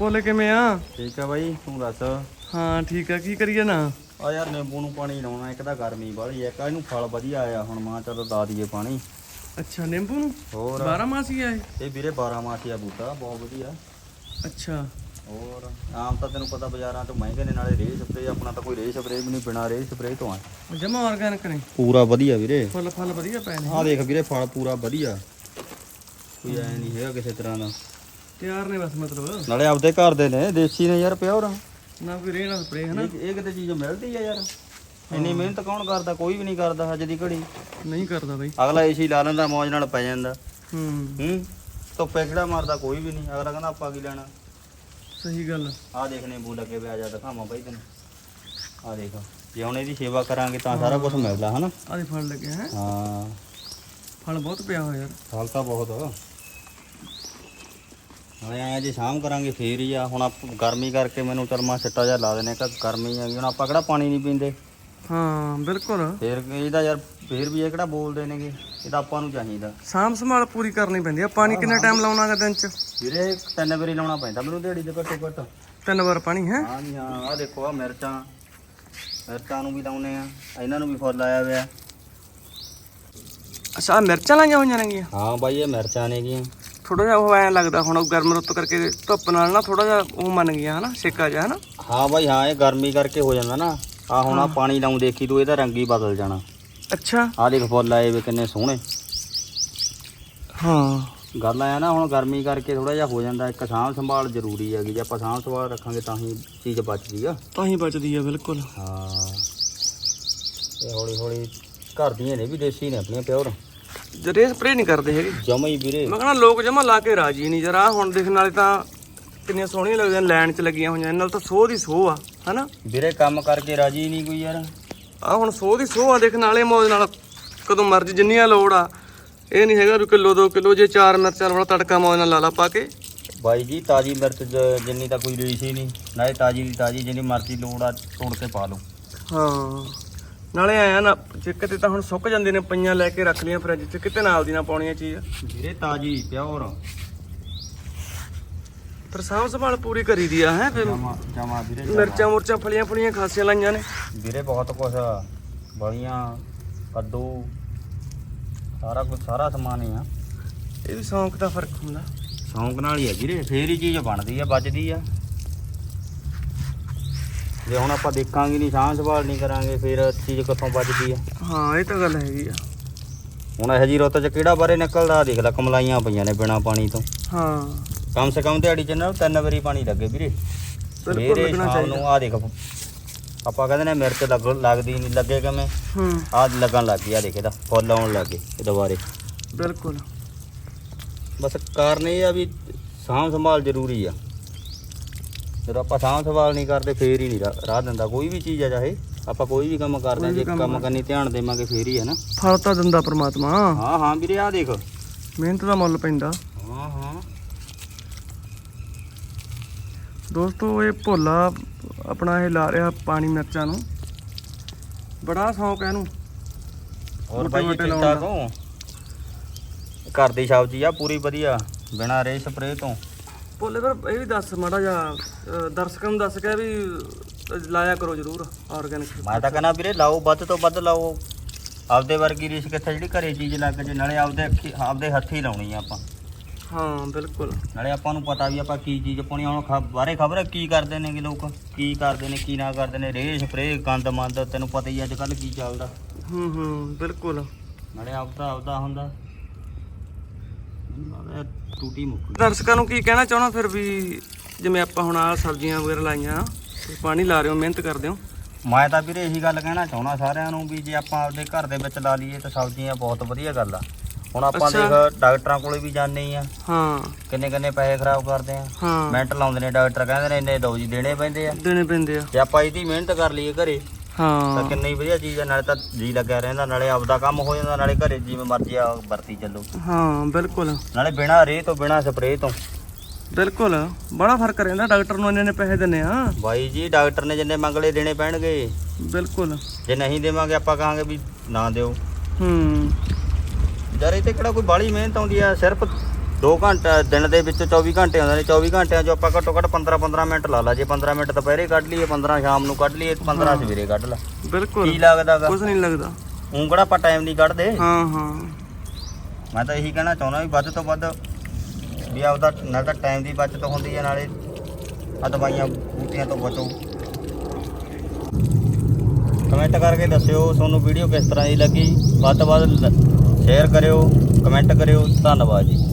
ਭੋਲੇ ਕਿਵੇਂ ਆ? ਠੀਕ ਆ ਬਾਈ ਤੂੰ ਦੱਸ? ਹਾਂ ਠੀਕ ਆ ਕੀ ਕਰੀਏ ਨਾ? ਆ ਯਾਰ ਨਿੰਬੂ ਨੂੰ ਪਾਣੀ ਲਾਉਣਾ ਇੱਕ ਤਾਂ ਗਰਮੀ ਬਾਹਲੀ ਇੱਕ ਆ ਇਹਨੂੰ ਫਲ ਵਧੀਆ ਆਇਆ ਹੁਣ ਮਾਂ ਚਲੋ ਲਾ ਦਈਏ ਪਾਣੀ। ਅੱਛਾ ਨਿੰਬੂ ਨੂੰ? ਹੋਰ? 12 ਮਾਸੀ ਆ ਇਹ? ਇਹ ਵੀਰੇ 12 ਮਾਸੀਆ ਬੂਟਾ ਬਹੁਤ ਵਧੀਆ। ਅੱਛਾ। ਹੋਰ? ਆਮ ਤਾਂ ਤੈਨੂੰ ਪਤਾ ਬਾਜ਼ਾਰਾਂ ਤੋਂ ਮਹਿੰਗੇ ਨੇ ਨਾਲੇ ਰੇਹ ਸਪਰੇ ਆਪਣਾ ਤਾਂ ਕੋਈ ਰੇਹ ਸਪਰੇ ਵੀ ਨਹੀਂ ਬਿਨਾ ਰੇਹ ਸਪਰੇ ਤੋਂ ਆ। ਜਮਾ ਆਰਗੈਨਿਕ ਨੇ। ਪੂਰਾ ਵਧੀਆ ਵੀਰੇ। ਫੁੱਲ ਫਲ ਵਧੀਆ ਪਏ ਨੇ। ਆ ਦੇਖ ਵੀਰੇ ਫਲ ਪੂਰਾ ਵਧੀਆ। ਕੋਈ ਐ ਨਹੀਂ ਹੈਗਾ ਕਿਸੇ ਤਰ੍ਹਾਂ ਦਾ। ਤਿਆਰ ਨੇ ਬਸ ਮਤਲਬ। ਨਾਲੇ ਆਪਦੇ ਘਰ ਦੇ ਨੇ ਦੇਸੀ ਨੇ ਯਾਰ ਪਿਓਰ। ਨਾ ਕੋਈ ਰੇਹ ਨਾ ਸਪਰੇ ਹਨਾ? ਇਹ ਇਹ ਕਿਤੇ ਚੀਜ਼ ਮਿਲਦੀ ਆ ਯਾਰ। ਇੰਨੀ ਮਿਹਨਤ ਕੌਣ ਕਰਦਾ ਕੋਈ ਵੀ ਨਹੀਂ ਕਰਦਾ ਅੱਜ ਦੀ ਘੜੀ। ਨਹੀਂ ਕਰਦਾ ਬਈ। ਅਗਲਾ ਏਸੀ ਲਾ ਲੈਂਦਾ ਮੌਜ ਨਾਲ ਪੈ ਜਾਂਦਾ। ਹੂੰ। ਹੂੰ? ਧੁੱਪੇ ਕਿਹੜਾ ਮਾਰਦਾ ਕੋਈ ਵੀ ਨਹੀਂ। ਅਗਲਾ ਕਹਿੰਦਾ ਆਪਾਂ ਕੀ ਲੈਣਾ? ਸਹੀ ਗੱਲ ਆਹ ਦੇਖ ਨਿੰਬੂ ਲੱਗੇ ਪਿਆ ਜਾ ਦਿਖਾਵਾਂ ਬਾਈ ਤੈਨੂੰ। ਆਹ ਦੇਖ ਜੇ ਹੁਣ ਇਹਦੀ ਸੇਵਾ ਕਰਾਂਗੇ ਤਾਂ ਸਾਰਾ ਕੁਝ ਮਿਲਦਾ ਹਨਾ? ਆਦੇ ਫਲ ਲੱਗੇ ਹੈ? ਹਾਂ। ਫਲ ਬਹੁਤ ਪਿਆ ਹੋਇਆ ਯਾਰ। ਫਲ ਤਾਂ ਬਹੁਤ। ਹਾਂ ਆਇਆ ਜੇ ਸ਼ਾਮ ਕਰਾਂਗੇ ਫੇਰ ਹੀ ਆ ਹੁਣ ਆਪ ਗਰਮੀ ਕਰਕੇ ਮੈਨੂੰ ਚਲ ਮਾ ਛੱਟਾ ਜਿਹਾ ਲਾ ਦੇਣੇ ਕਿ ਗਰਮੀ ਆ ਹੁਣ ਆਪਾਂ ਕਿਹੜਾ ਪਾਣੀ ਨਹੀਂ ਪੀਂਦੇ। ਹਾਂ ਬਿਲਕੁਲ। ਫੇਰ ਇਹਦਾ ਯਾਰ ਫੇਰ ਵੀ ਇਹ ਕਿਹੜਾ ਬੋਲਦੇ ਨੇਗੇ ਇਹ ਤਾਂ ਆਪਾਂ ਨੂੰ ਚਾਹੀਦਾ। ਸਾਂਭ ਸੰਭਾਲ ਪੂਰੀ ਕਰਨੀ ਪੈਂਦੀ ਆ ਪਾਣੀ ਕਿੰਨਾ ਟਾਈਮ ਲਾਉਣਾਗਾ ਦਿਨ ਚ? ਵੀਰੇ ਤਿੰਨ ਵਾਰੀ ਲਾਉਣਾ ਪੈਂਦਾ ਮੈਨੂੰ ਦਿਹਾੜੀ ਦੇ ਘੱਟੋ ਘੱਟ ਤਿੰਨ ਵਾਰ ਪਾਣੀ ਹੈ? ਹਾਂ ਜੀ ਹਾਂ ਆਹ ਦੇਖੋ ਆ ਮਿਰਚਾਂ। ਮਿਰਚਾਂ ਨੂੰ ਵੀ ਲਾਉਨੇ ਆ ਇਹਨਾਂ ਨੂੰ ਵੀ ਫੁੱਲ ਆਇਆ ਹੋਇਆ। ਅੱਛਾ ਆਹ ਮਿਰਚਾਂ ਲਾਈਆਂ ਹੋਈਆਂ ਨੇਗੀਆਂ? ਹਾਂ ਬਾਈ ਇਹ ਮਿਰਚਾਂ ਨੇਗੀਆਂ। ਥੋੜਾ ਜਿਹਾ ਉਹ ਐਂ ਲੱਗਦਾ ਹੁਣ ਗਰਮ ਰੁੱਤ ਕਰਕੇ ਧੁੱਪ ਨਾਲ ਨਾ ਥੋੜਾ ਜਿਹਾ ਉਹ ਮੰਨ ਗਿਆ ਹਨਾ ਸੇਕਾ ਜਿਹਾ ਹਨਾ। ਹਾਂ ਬਾਈ ਹਾਂ ਇਹ ਗਰਮੀ ਕਰਕੇ ਹੋ ਜਾਂਦਾ ਨਾ। ਆ ਹੁਣ ਆ ਪਾਣੀ ਲਾਉਂ ਦੇਖੀ ਤੂੰ ਇਹਦਾ ਰੰਗ ਹੀ ਬਦਲ ਜਾਣਾ। ਅੱਛਾ। ਆ ਦੇਖ ਫੁੱਲ ਆਏ ਵੇ ਕਿੰਨੇ ਸੋਹਣੇ। ਹਾਂ। ਗੱਲ ਆਇਆ ਨਾ ਹੁਣ ਗਰਮੀ ਕਰਕੇ ਥੋੜਾ ਜਿਹਾ ਹੋ ਜਾਂਦਾ ਇੱਕ ਸਾਂਭ ਸੰਭਾਲ ਜ਼ਰੂਰੀ ਹੈਗੀ ਜੇ ਆਪਾਂ ਸਾਂਭ ਸੰਭਾਲ ਰੱਖਾਂਗੇ ਤਾਂ ਹੀ ਚੀਜ਼ ਬਚਦੀ ਆ। ਤਾਂ ਹੀ ਬਚਦੀ ਆ ਬਿਲਕੁਲ। ਹਾਂ। ਇਹ ਹੌਲੀ ਹੌਲੀ ਘਰ ਦੀਆਂ ਨੇ ਵੀ ਦੇਸੀ ਨੇ ਆਪਣੀਆਂ ਪਿਓਰ। ਜਰੇ ਸਪਰੇ ਨਹੀਂ ਕਰਦੇ ਹੈਗੇ। ਜਮਾ ਹੀ ਵੀਰੇ। ਮੈਂ ਕਹਿੰਦਾ ਲੋਕ ਜਮਾ ਲਾ ਕੇ ਰਾਜੀ ਨਹੀਂ। ਜਰਾ ਹੁਣ ਦੇਖਣ ਵਾਲੇ ਤਾਂ ਕਿੰਨੀਆਂ ਸੋਹਣੀਆਂ ਲੱਗਦੀਆਂ ਲਾਈਨ 'ਚ ਲੱਗੀਆਂ ਹੋਈਆਂ। ਇਹਨਾਂ ਨਾਲ ਤਾਂ ਸੋਹ ਦੀ ਸੋਹ ਆ ਹਨਾ? ਵੀਰੇ ਕੰਮ ਕਰਕੇ ਰਾਜੀ ਨਹੀਂ ਕੋਈ ਯਾਰ। ਆ ਹੁਣ ਸੋਹ ਦੀ ਸੋਹ ਆ ਦੇਖਣ ਵਾਲੇ ਮੌਜ ਨਾਲ ਕਦੋਂ ਮਰਜ਼ੀ ਜਿੰਨੀਆਂ ਲੋੜ ਆ। ਇਹ ਨਹੀਂ ਹੈਗਾ ਵੀ ਕਿਲੋ 2 ਕਿਲੋ ਜੇ ਚਾਰ ਮਿਰਚਾਂ ਵਾਲਾ ਤੜਕਾ ਮੌਜ ਨਾਲ ਲਾ ਲਾ ਪਾ ਕੇ। ਬਾਈ ਜੀ ਤਾਜੀ ਮਿਰਚ ਜ- ਜਿੰਨੀ ਤਾਂ ਕੋਈ ਰੀਸ ਹੀ ਨਹੀਂ। ਨਾਲੇ ਤਾਜੀ ਦੀ ਤਾਜੀ ਜਿੰਨੀ ਮਰਜ਼ੀ ਲੋੜ ਆ ਤੋੜ ਕੇ ਪਾ ਲਓ। ਹਾਂ। ਨਾਲੇ ਆਇਆ ਨਾ ਜੇ ਕਿਤੇ ਤਾਂ ਹੁਣ ਸੁੱਕ ਜਾਂਦੇ ਨੇ ਪਈਆਂ ਲੈ ਕੇ ਰੱਖ ਲੀਆਂ ਫਰਿੱਜ 'ਚ ਕਿਤੇ ਨਾਲ ਦੀ ਨਾ ਪਾਉਣੀਆਂ ਚੀਜ਼। ਵੀਰੇ ਤਾਜੀ ਪਿਓਰ। ਪਰ ਸਾਂਭ ਸੰਭਾਲ ਪੂਰੀ ਕਰੀ ਦੀ ਆ ਹੈ ਫਿਰ ਜਮਾ ਵੀਰੇ। ਮਿਰਚਾਂ ਮੁਰਚਾਂ ਫਲੀਆਂ ਫਲੀਆਂ ਖਾਸੀਆਂ ਲਾਈਆਂ ਨੇ। ਵੀਰੇ ਬਹੁਤ ਕੁਛ ਬਲੀਆਂ ਕੱਦੂ ਸਾਰਾ ਕੁਝ ਸਾਰਾ ਸਮਾਨ ਹੀ ਆ। ਇਹ ਵੀ ਸ਼ੌਂਕ ਦਾ ਫ਼ਰਕ ਹੁੰਦਾ। ਸ਼ੌਂਕ ਨਾਲ ਹੀ ਆ ਵੀਰੇ ਫੇਰ ਹੀ ਚੀਜ਼ ਬਣਦੀ ਆ ਬਚਦੀ ਆ। ਜੇ ਹੁਣ ਆਪਾਂ ਦੇਖਾਂਗੇ ਨਹੀਂ ਸਾਂਭ ਸੰਭਾਲ ਨਹੀਂ ਕਰਾਂਗੇ ਫਿਰ ਚੀਜ਼ ਕਿੱਥੋਂ ਬਚਦੀ ਆ? ਹਾਂ ਇਹ ਤਾਂ ਗੱਲ ਹੈਗੀ ਆ। ਹੁਣ ਇਹੋ ਜੀ ਰੁੱਤ 'ਚ ਕਿਹੜਾ ਬਾਰੇ ਨਿਕਲਦਾ? ਦੇਖ ਲੈ ਕਮਲਾਈਆਂ ਪਈਆਂ ਨੇ ਬਿਨਾ ਪਾਣੀ ਤੋਂ। ਹਾਂ। ਕਮ ਸੇ ਕਮ ਦਿਹਾੜੀ 'ਚ ਨਾ ਤਿੰਨ ਵਾਰੀ ਪਾਣੀ ਲੱਗੇ ਵੀਰੇ। ਬਿਲਕੁਲ ਲੱਗਣਾ ਚਾਹੀਦਾ। ਨੂੰ ਆ ਦੇਖ ਆਪਾਂ ਕਹਿੰਦੇ ਨੇ ਮਿਰਚ ਲੱਗ ਲੱਗਦੀ ਨਹੀਂ ਲੱਗੇ ਕਿਵੇਂ? ਹੂੰ। ਆ ਲੱਗਣ ਲੱਗ ਗਈ ਆ ਦੇਖ ਇਹਦਾ ਫੁੱਲ ਆਉਣ ਲੱਗ ਗਏ ਇਹ ਦੁਬਾਰੇ। ਬਿਲਕੁਲ। ਬਸ ਕਾਰਨ ਇਹ ਆ ਵੀ ਸਾਂਭ ਸੰਭਾਲ ਜ਼ਰੂਰੀ ਆ। ਜਦੋਂ ਆਪਾਂ ਸਾਂਭ ਸੰਭਾਲ ਨਹੀਂ ਕਰਦੇ ਫੇਰ ਹੀ ਨਹੀਂ ਰਾਹ ਦਿੰਦਾ। ਕੋਈ ਵੀ ਚੀਜ਼ ਆ ਚਾਹੇ ਆਪਾਂ ਕੋਈ ਵੀ ਕੰਮ ਕਰਦੇ ਆ ਜੇ ਕੰਮ ਕਰਨੀ ਧਿਆਨ ਦੇਵਾਂਗੇ ਫੇਰ ਹੀ ਹੈ ਨਾ। ਫਲ ਤਾਂ ਦਿੰਦਾ ਪ੍ਰਮਾਤਮਾ। ਹਾਂ ਹਾਂ ਵੀਰੇ ਆ ਦੇਖ। ਮਿਹਨਤ ਦਾ ਮੁੱਲ ਪੈਂਦਾ। ਹਾਂ ਹਾਂ। ਦੋਸਤੋ ਇਹ ਭੋਲਾ ਆਪਣਾ ਇਹ ਲਾ ਰਿਹਾ ਪਾਣੀ ਮਿਰਚਾਂ ਨੂੰ। ਬੜਾ ਸ਼ੌਂਕ ਹੈ ਇਹਨੂੰ। ਹੋਰ ਬਾਈ ਦਾ। ਹੋ? ਘਰ ਦੀ ਸਬਜ਼ੀ ਆ ਪੂਰੀ ਵਧੀਆ। ਬਿਨਾ ਰੇ ਸਪਰੇ ਤੋਂ। ਭੋਲੇ ਫਿਰ ਇਹ ਵੀ ਦੱਸ ਮਾੜਾ ਜਿਹਾ ਦਰਸ਼ਕਾਂ ਨੂੰ ਦੱਸ ਕੇ ਵੀ ਲਾਇਆ ਕਰੋ ਜਰੂਰ ਆਰਗੈਨਿਕ ਮੈਂ ਤਾਂ ਕਹਿੰਦਾ ਵੀਰੇ ਲਾਓ ਵੱਧ ਤੋਂ ਵੱਧ ਲਾਓ। ਆਪਦੇ ਵਰਗੀ ਰੀਸ ਕਿੱਥੇ ਜਿਹੜੀ ਘਰੇ ਚੀਜ਼ ਲੱਗ ਜੇ ਨਾਲੇ ਆਪਦੇ ਅੱਖੀ ਆਪਦੇ ਹੱਥੀ ਲਾਉਣੀ ਆ ਆਪਾਂ। ਹਾਂ ਬਿਲਕੁਲ। ਨਾਲੇ ਆਪਾਂ ਨੂੰ ਪਤਾ ਵੀ ਆਪਾਂ ਕੀ ਚੀਜ਼ ਪਾਉਣੀ। ਹੁਣ ਬਾਰੇ ਖਬਰ ਹੈ ਕੀ ਕਰਦੇ ਨੇਗੇ ਲੋਕ ਕੀ ਕਰਦੇ ਨੇ ਕੀ ਨਾ ਕਰਦੇ ਨੇ ਰੇਹ ਸਪਰੇ ਗੰਦ ਮੰਦ ਤੈਨੂੰ ਪਤਾ ਹੀ ਅੱਜ ਕੱਲ ਕੀ ਚੱਲਦਾ। ਹੂੰ ਹੂੰ ਬਿਲਕੁਲ। ਨਾਲੇ ਆਪਦਾ ਆਪਦਾ ਹੁੰਦਾ। ਟੂਟੀ ਮੁੱਕ ਗਈ। ਦਰਸ਼ਕਾਂ ਨੂੰ ਕੀ ਕਹਿਣਾ ਚਾਹਣਾ ਫਿਰ ਵੀ ਜਿਵੇਂ ਆਪਾਂ ਹੁਣ ਆ ਸਬਜ਼ੀਆਂ ਵਗੈਰਾ ਲਾਈਆਂ ਪਾਣੀ ਲਾ ਰਹੇ ਹੋ ਮਿਹਨਤ ਕਰਦੇ ਹੋ? ਮੈਂ ਤਾਂ ਵੀਰੇ ਇਹੀ ਗੱਲ ਕਹਿਣਾ ਚਾਹੁੰਦਾ ਸਾਰਿਆਂ ਨੂੰ ਵੀ ਜੇ ਆਪਾਂ ਆਪਦੇ ਘਰ ਦੇ ਵਿੱਚ ਲਾ ਲਈਏ ਤਾਂ ਸਬਜ਼ੀਆਂ ਬਹੁਤ ਵਧੀਆ ਗੱਲ ਆ। ਹੁਣ ਆਪਾਂ। ਦੇਖ ਡਾਕਟਰਾਂ ਕੋਲੇ ਵੀ ਜਾਂਦੇ ਆ। ਹਾਂ। ਕਿੰਨੇ ਕਿੰਨੇ ਪੈਸੇ ਖਰਾਬ ਕਰਦੇ ਆ। ਹਾਂ। ਮਿੰਟ ਲਾਉਂਦੇ ਨੇ ਡਾਕਟਰ ਕਹਿੰਦੇ ਨੇ ਇੰਨੇ ਦੋ ਜੀ ਦੇਣੇ ਪੈਂਦੇ ਆ। ਦੇਣੇ ਪੈਂਦੇ ਆ। ਜੇ ਆਪਾਂ ਇਹਦੀ ਮਿਹਨਤ ਕਰ ਲਈਏ ਘਰੇ ਤਾਂ ਹਾਂ ਕਿੰਨੀ ਵਧੀਆ ਚੀਜ਼ ਆ ਨਾਲੇ ਤਾਂ ਜੀ ਲੱਗਿਆ ਰਹਿੰਦਾ ਨਾਲੇ ਆਪਦਾ ਕੰਮ ਹੋ ਜਾਂਦਾ ਨਾਲੇ ਘਰੇ ਜਿਵੇਂ ਮਰਜ਼ੀ ਆ ਵਰਤੀ ਚੱਲੋ। ਹਾਂ ਬਿਲਕੁਲ। ਨਾਲੇ ਬਿਨਾ ਰੇ ਤੋਂ ਬਿਨਾ ਸਪਰੇਅ ਤੋਂ। ਬਿਲਕੁਲ ਬੜਾ ਫ਼ਰਕ ਰਹਿੰਦਾ ਡਾਕਟਰ ਨੂੰ ਇੰਨੇ ਨੇ ਪੈਸੇ ਦਿੰਨੇ ਆ। ਬਾਈ ਜੀ ਡਾਕਟਰ ਨੇ ਜਿੰਨੇ ਮੰਗਲੇ ਦੇਣੇ ਪੈਣਗੇ। ਬਿਲਕੁਲ। ਜੇ ਨਹੀਂ ਦੇਵਾਂਗੇ ਆਪਾਂ ਕਹਾਂਗੇ ਵੀ ਨਾ ਦਿਓ। ਹੂੰ। ਯਾਰ ਇਹ ਤੇ ਕਿਹੜਾ ਕੋਈ ਬਾਹਲੀ ਮਿਹਨਤ ਆਉਂਦੀ ਆ ਸਿਰਫ 2 ਘੰਟੇ ਦਿਨ ਦੇ ਵਿੱਚ 24 ਘੰਟੇ ਹੁੰਦੇ ਨੇ। 24 ਘੰਟਿਆਂ 'ਚ ਆਪਾਂ ਘੱਟੋ ਘੱਟ 15 15 ਮਿੰਟ ਲਾ ਲਾ। ਜੇ 15 ਮਿੰਟ ਦੁਪਹਿਰੇ ਕੱਢ ਲਈਏ 15 ਸ਼ਾਮ ਨੂੰ ਕੱਢ ਲਈਏ 15 ਸਵੇਰੇ ਕੱਢ ਲਾ। ਬਿਲਕੁਲ। ਕੀ ਲੱਗਦਾਗਾ ਕੁਝ ਨਹੀਂ ਲੱਗਦਾ। ਉਂਗੜਾ ਆਪਾਂ ਟਾਈਮ ਨਹੀਂ ਕੱਢਦੇ। ਹਾਂ ਹਾਂ। ਮੈਂ ਤਾਂ ਇਹੀ ਕਹਿਣਾ ਚਾਹੁੰਦਾ ਵੀ ਵੱਧ ਤੋਂ ਵੱਧ ਵੀ ਆਪਦਾ ਨਾਲ ਤਾਂ ਟਾਈਮ ਦੀ ਬਚਤ ਹੁੰਦੀ ਹੈ ਨਾਲੇ ਆ ਦਵਾਈਆਂ ਬੂਟੀਆਂ ਤੋਂ ਬਚੋ। ਕਮੈਂਟ ਕਰਕੇ ਦੱਸਿਓ ਤੁਹਾਨੂੰ ਵੀਡੀਓ ਕਿਸ ਤਰ੍ਹਾਂ ਦੀ ਲੱਗੀ। ਵੱਧ ਤੋਂ ਵੱਧ ਸ਼ੇਅਰ ਕਰਿਓ ਕਮੈਂਟ ਕਰਿਓ। ਧੰਨਵਾਦ ਜੀ।